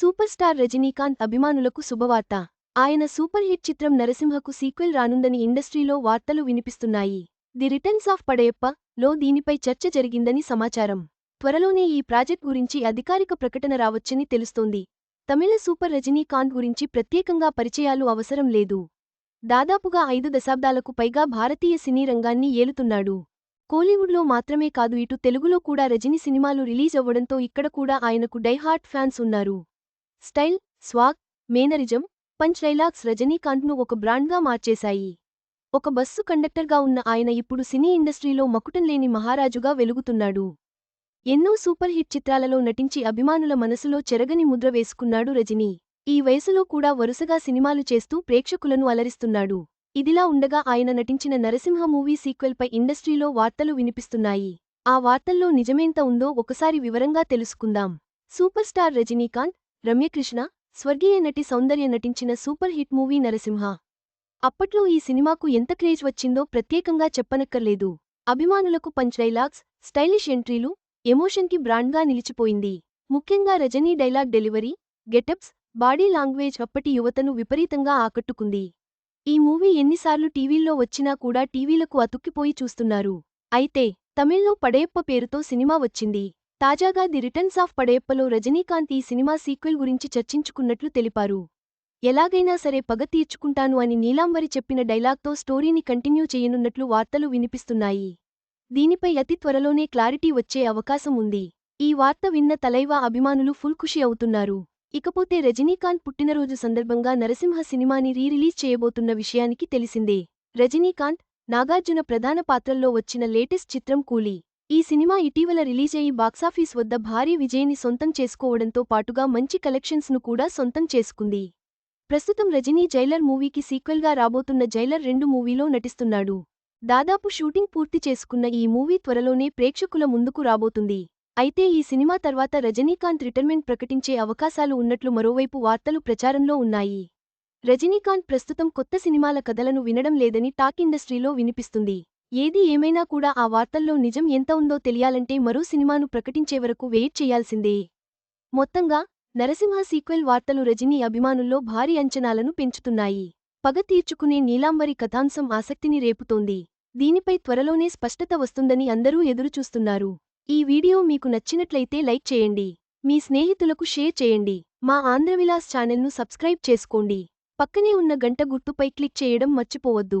Super star Rajinikanth అభిమానులకు శుభవార్త. ఆయన సూపర్ హిట్ చిత్రం నరసింహకు సీక్వెల్ రానుందని ఇండస్ట్రీలో వార్తలు వినిపిస్తున్నాయి. ది రిటర్న్స్ ఆఫ్ పడయప్ప లో దీనిపై చర్చ జరిగిందని సమాచారం. త్వరలోనే ఈ ప్రాజెక్ట్ గురించి అధికారిక ప్రకటన రావచ్చని తెలుస్తోంది. తమిళ సూపర్ రజనీకాంత్ గురించి ప్రత్యేకంగా పరిచయాలు అవసరం లేదు. దాదాపుగా ఐదు దశాబ్దాలకు పైగా భారతీయ సినీ రంగాన్ని ఏలుతున్నాడు. కోలీవుడ్లో మాత్రమే కాదు ఇటు తెలుగులో కూడా రజనీ సినిమాలు రిలీజ్ అవ్వడంతో ఇక్కడ కూడా ఆయనకు డైహార్ట్ ఫ్యాన్స్ ఉన్నారు. Style swag mannerism punch dialogues రజనీకాంత్ను ఒక బ్రాండ్గా మార్చేశాయి. ఒక బస్సు కండక్టర్గా ఉన్న ఆయన ఇప్పుడు సినీ ఇండస్ట్రీలో మకుటంలేని మహారాజుగా వెలుగుతున్నాడు. ఎన్నో సూపర్ హిట్ చిత్రాలలో నటించి అభిమానుల మనసులో చెరగని ముద్ర వేసుకున్నాడు రజనీ. ఈ వయసులో కూడా వరుసగా సినిమాలు చేస్తూ ప్రేక్షకులను అలరిస్తున్నాడు. ఇదిలా ఉండగా ఆయన నటించిన నరసింహ మూవీ సీక్వెల్పై ఇండస్ట్రీలో వార్తలు వినిపిస్తున్నాయి. ఆ వార్తల్లో నిజమేంత ఉందో ఒకసారి వివరంగా తెలుసుకుందాం. సూపర్ స్టార్ రజనీకాంత్ రమ్యకృష్ణ స్వర్గీయ నటి సౌందర్య నటించిన సూపర్ హిట్ మూవీ నరసింహ. అప్పట్లో ఈ సినిమాకు ఎంత క్రేజ్ వచ్చిందో ప్రత్యేకంగా చెప్పనక్కర్లేదు. అభిమానులకు పంచ్ డైలాగ్స్ స్టైలిష్ ఎంట్రీలు ఎమోషన్కి బ్రాండ్గా నిలిచిపోయింది. ముఖ్యంగా Rajini dialogue delivery getups body language అప్పటి యువతను విపరీతంగా ఆకట్టుకుంది. ఈ మూవీ ఎన్నిసార్లు టీవీల్లో వచ్చినా కూడా టీవీలకు అతుక్కిపోయి చూస్తున్నారు. అయితే తమిళ్ళో పడయప్ప పేరుతో సినిమా వచ్చింది. తాజాగా ది రిటర్న్స్ ఆఫ్ పడేప్పలో రజనీకాంత్ ఈ సినిమా సీక్వెల్ గురించి చర్చించుకున్నట్లు తెలిపారు. ఎలాగైనా సరే పగ తీర్చుకుంటాను అని నీలాంబరి చెప్పిన డైలాగ్తో స్టోరీని కంటిన్యూ చేయనున్నట్లు వార్తలు వినిపిస్తున్నాయి. దీనిపై అతి త్వరలోనే క్లారిటీ వచ్చే అవకాశం ఉంది. ఈ వార్త విన్న తలైవా అభిమానులు ఫుల్ ఖుషి అవుతున్నారు. ఇకపోతే రజనీకాంత్ పుట్టినరోజు సందర్భంగా నరసింహ సినిమాని రీరిలీజ్ చేయబోతున్న విషయానికి తెలిసిందే. రజనీకాంత్ నాగార్జున ప్రధాన పాత్రల్లో వచ్చిన లేటెస్ట్ చిత్రం కూలీ. ఈ సినిమా ఇటీవల రిలీజ్ అయి బాక్సాఫీస్ వద్ద భారీ విజయాన్ని సొంతం చేసుకోవడంతో పాటుగా మంచి కలెక్షన్స్ను కూడా సొంతం చేసుకుంది. ప్రస్తుతం రజనీ జైలర్ మూవీకి సీక్వెల్గా రాబోతున్న జైలర్ రెండు మూవీలో నటిస్తున్నాడు. దాదాపు షూటింగ్ పూర్తి చేసుకున్న ఈ మూవీ త్వరలోనే ప్రేక్షకుల ముందుకు రాబోతుంది. అయితే ఈ సినిమా తర్వాత రజనీకాంత్ రిటైర్మెంట్ ప్రకటించే అవకాశాలు ఉన్నట్లు మరోవైపు వార్తలు ప్రచారంలో ఉన్నాయి. రజనీకాంత్ ప్రస్తుతం కొత్త సినిమాల కథలను వినడం లేదని టాక్ ఇండస్ట్రీలో వినిపిస్తుంది. ఏది ఏమైనా కూడా ఆ వార్తల్లో నిజం ఎంత ఉందో తెలియాలంటే మరో సినిమాను ప్రకటించే వరకు వెయిట్ చేయాల్సిందే. మొత్తంగా నరసింహ సీక్వెల్ వార్తలు రజనీ అభిమానుల్లో భారీ అంచనాలను పెంచుతున్నాయి. పగ తీర్చుకునే నీలాంబరి కథాంశం ఆసక్తిని రేపుతోంది. దీనిపై త్వరలోనే స్పష్టత వస్తుందని అందరూ ఎదురుచూస్తున్నారు. ఈ వీడియో మీకు నచ్చినట్లయితే లైక్ చేయండి. మీ స్నేహితులకు షేర్ చేయండి. మా ఆంధ్రవిలాస్ ఛానల్ను సబ్స్క్రైబ్ చేసుకోండి. పక్కనే ఉన్న గంట గుర్తుపై క్లిక్ చేయడం మర్చిపోవద్దు.